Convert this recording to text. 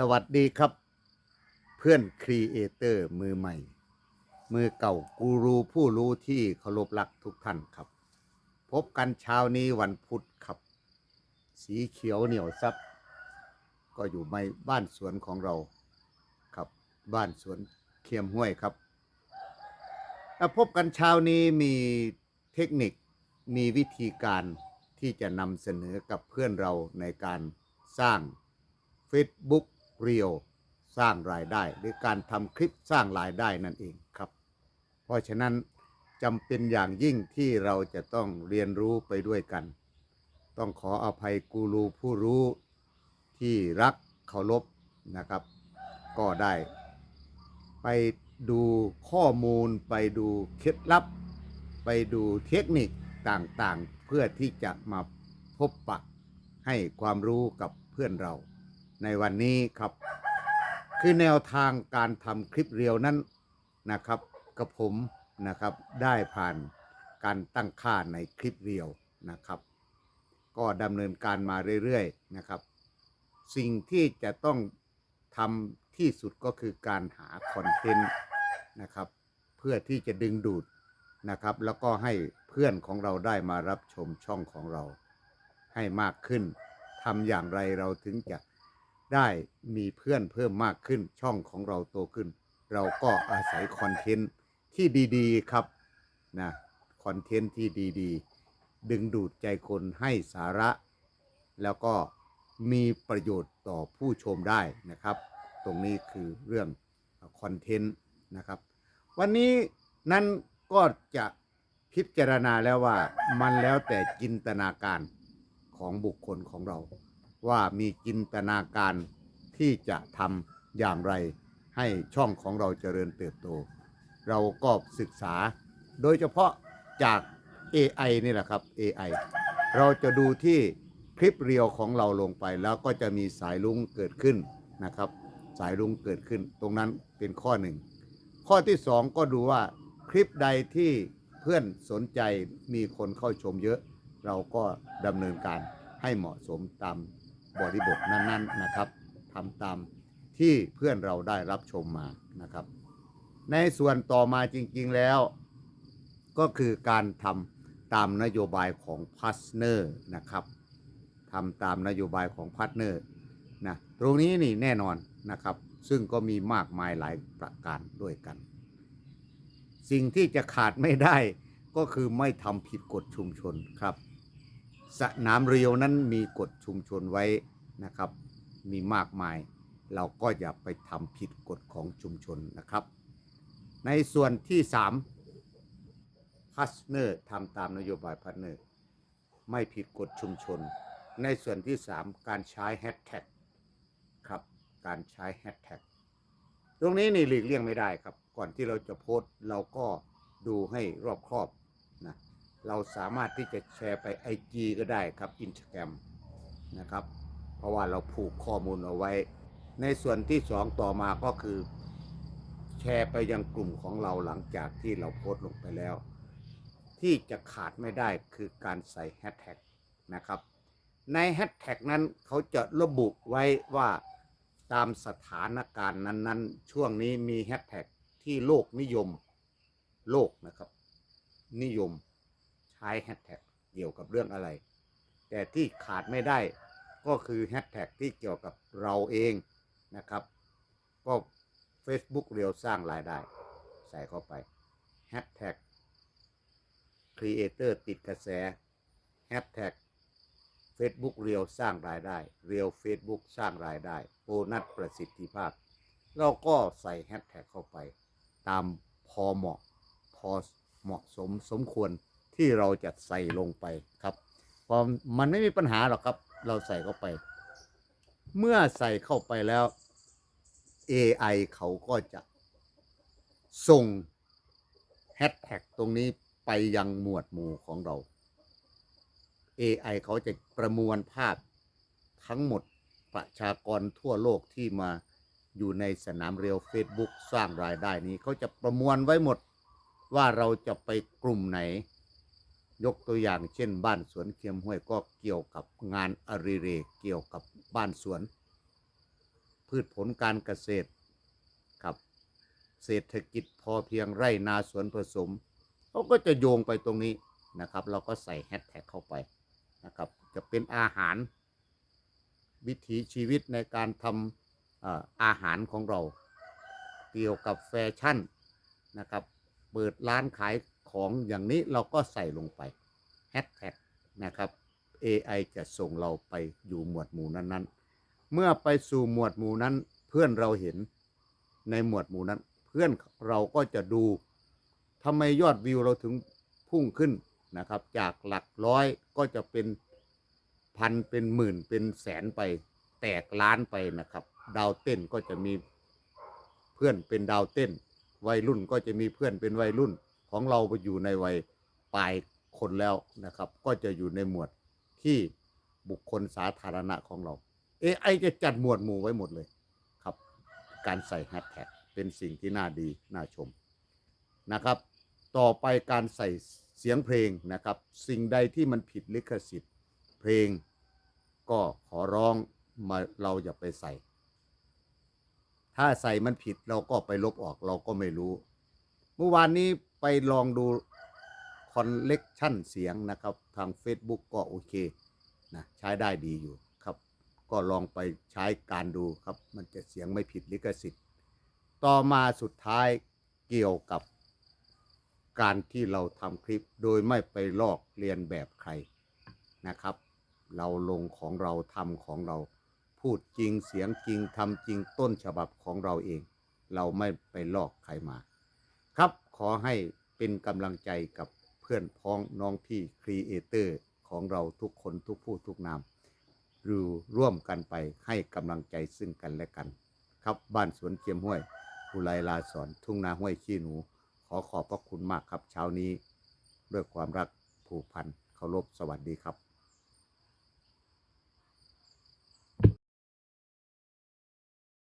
สวัสดีครับ เพื่อนครีเอเตอร์มือใหม่ มือเก่ากูรูผู้รู้ที่เคารพรักทุกท่านครับ พบกันเช้านี้วันพุธครับ สีเขียวเหนียวซับก็อยู่ในบ้านสวนของเราครับ บ้านสวนเคียมห้วยครับอะพบกันเช้านี้มีเทคนิคมีวิธีการที่จะนำเสนอกับเพื่อนเราในการสร้าง Facebook เรียวสร้างรายได้ หรือการทำคลิปสร้างรายได้นั่นเองครับ เพราะฉะนั้นจำเป็นอย่างยิ่งที่เราจะต้องเรียนรู้ไปด้วยกัน ต้องขออภัยกูรูผู้รู้ที่รักเคารพนะครับ ก็ได้ ไปดูข้อมูลไปดูเคล็ดลับ ไปดูเทคนิคต่างๆ เพื่อที่จะมาพบปะให้ความรู้กับเพื่อนเรา ในวันนี้ครับ คือแนวทางการทำคลิปเรียวนั้นนะครับกับผมนะครับได้ผ่านการตั้งค่าในคลิปเรียวนะครับ ก็ดำเนินการมาเรื่อยๆนะครับ สิ่งที่จะต้องทำที่สุดก็คือการหาคอนเทนต์นะครับ เพื่อที่จะดึงดูดนะครับ แล้วก็ให้เพื่อนของเราได้มารับชมช่องของเราให้มากขึ้นทำอย่างไรเราถึงจะ ได้มีเพื่อนเพิ่มมากขึ้นช่องของเราโตขึ้น เราก็อาศัยคอนเทนต์ที่ดีๆครับนะคอนเทนต์ที่ดีๆ ดึงดูดใจคนให้สาระ แล้วก็มีประโยชน์ต่อผู้ชมได้นะครับ ตรงนี้คือเรื่องคอนเทนต์นะครับ วันนี้นั้นก็จะพิจารณาแล้วว่ามันแล้วแต่จินตนาการของบุคคลของเรา ว่ามีจินตนาการที่จะทำอย่างไร ให้ช่องของเราเจริญเติบโต เราก็ศึกษา โดยเฉพาะจาก AI นี่แหละครับ AI เราจะดูที่คลิปเรียวของเราลงไปแล้วก็จะมีสายลุงเกิดขึ้นนะครับ สายลุงเกิดขึ้น ตรงนั้นเป็นข้อหนึ่งข้อที่สองก็ดูว่าคลิปใดที่เพื่อนสนใจมีคนเข้าชมเยอะ เราก็ดำเนินการให้เหมาะสมตาม บริบทนั้นๆนะครับทำตามที่เพื่อนเราได้รับชมมานะครับ ในส่วนต่อมาจริงๆแล้ว ก็คือการทำตามนโยบายของพาร์ทเนอร์นะครับทำตามนโยบายของพาร์ทเนอร์นะตรงนี้นี่แน่นอนนะครับ ซึ่งก็มีมากมายหลายประการด้วยกัน สิ่งที่จะขาดไม่ได้ก็คือไม่ทำผิดกฎชุมชนครับ สนามเรียวนั้นมีกฎชุมชนไว้นะครับ มีมากมาย เราก็อย่าไปทำผิดกฎของชุมชนนะครับ ในส่วนที่3พาร์ทเนอร์ทำตามนโยบายพาร์ทเนอร์ไม่ผิดกฎชุมชน ในส่วนที่ 3 การใช้แฮชแท็กครับ การใช้แฮชแท็กตรงนี้นี่หลีกเลี่ยงไม่ได้ครับ ก่อนที่เราจะโพสต์เราก็ดูให้รอบครอบ เราสามารถที่จะแชร์ไป IG ก็ได้ครับอินสตาแกรมนะครับ เพราะว่าเราผูกข้อมูลเอาไว้ ในส่วนที่สองต่อมาก็คือ แชร์ไปยังกลุ่มของเราหลังจากที่เราโพสต์ลงไปแล้ว ที่จะขาดไม่ได้คือการใส่แฮชแท็กนะครับ ในแฮชแท็กนั้นเขาจะระบุไว้ว่าตามสถานการณ์นั้นๆ ช่วงนี้มีแฮชแท็กที่โลกนิยม โลกนะครับ นิยม ใช้แฮชแท็กเกี่ยวกับเรื่องอะไร แต่ที่ขาดไม่ได้ก็คือแฮชแท็กที่เกี่ยวกับเราเองนะครับ ก็ Facebook เรียวสร้างรายได้ ใส่เข้าไปแฮชแท็กครีเอเตอร์ติดกระแสแฮชแท็ก Facebook เรียวสร้างรายได้เรียว Facebook สร้างรายได้โบนัสประสิทธิภาพ เราก็ใส่แฮชแท็กเข้าไป ตามพอเหมาะ พอเหมาะสมสมควร ที่เราจะใส่ลงไปครับพอมันไม่มีปัญหาหรอกครับ เราใส่เข้าไป เมื่อใส่เข้าไปแล้ว AI เขาก็จะส่งแฮชแท็กตรงนี้ไปยังหมวดหมู่ของเรา AI เขาจะประมวลภาพทั้งหมดประชากรทั่วโลกที่มาอยู่ในสนามเรียว Facebook สร้างรายได้นี้ เขาจะประมวลไว้หมดว่าเราจะไปกลุ่มไหน ยกตัวอย่างเช่น บ้านสวนเคียมห้วยก็เกี่ยวกับงานอริเรกเกี่ยวกับบ้านสวน พืชผลการเกษตรครับเศรษฐกิจพอเพียงไร่นาสวนผสมเขาก็จะโยงไปตรงนี้นะครับ เราก็ใส่แฮชแท็กเข้าไปนะครับจะเป็นอาหาร วิถีชีวิตในการทำอาหารของเรา เกี่ยวกับแฟชั่นนะครับ เปิดร้านขาย ของอย่างนี้เราก็ใส่ลงไปแฮชแท็กนะครับ AI จะส่งเราไปอยู่หมวดหมู่นั้นๆ เมื่อไปสู่หมวดหมู่นั้น เพื่อนเราเห็นในหมวดหมู่นั้น เพื่อนเราก็จะดูทำไมยอดวิวเราถึงพุ่งขึ้นนะครับ จากหลักร้อยก็จะเป็นพันเป็นหมื่นเป็นแสนไปแตกล้านไปนะครับ ดาวเต้นก็จะมีเพื่อนเป็นดาวเต้น วัยรุ่นก็จะมีเพื่อนเป็นวัยรุ่น ของเราไปอยู่ในวัยปลายคนแล้วนะครับ ก็จะอยู่ในหมวดที่บุคคลสาธารณะของเรา AI จะจัดหมวดหมู่ไว้หมดเลยครับ การใส่แฮชแท็กเป็นสิ่งที่น่าดีน่าชมนะครับ ต่อไปการใส่เสียงเพลงนะครับ สิ่งใดที่มันผิดลิขสิทธิ์ เพลงก็ขอร้องมาเราอย่าไปใส่ ถ้าใส่มันผิดเราก็ไปลบออกเราก็ไม่รู้ เมื่อวานนี้ ไปลองดูคอนเลกชันเสียงนะครับ ทาง Facebook ก็โอเคนะใช้ได้ดีอยู่ครับ ก็ลองไปใช้การดูครับ มันจะเสียงไม่ผิดลิขสิทธิ์ ต่อมาสุดท้ายเกี่ยวกับการที่เราทำคลิปโดยไม่ไปลอกเรียนแบบใครนะครับ เราลงของเราทำของเรา พูดจริงเสียงจริงทำจริงต้นฉบับของเราเอง เราไม่ไปลอกใครมา ครับ ขอให้เป็นกำลังใจกับเพื่อนพ้องน้องพี่ครีเอเตอร์ของเราทุกคนทุกผู้ทุกนามรือร่วมกันไปให้กำลังใจซึ่งกันและกัน ครับบ้านสวนเกียมห้วยอุไรลาสอนทุ่งนาห้วยขี้หนู ขอขอบพระคุณมากครับเช้านี้ ด้วยความรักผูกพันเคารพสวัสดีครับ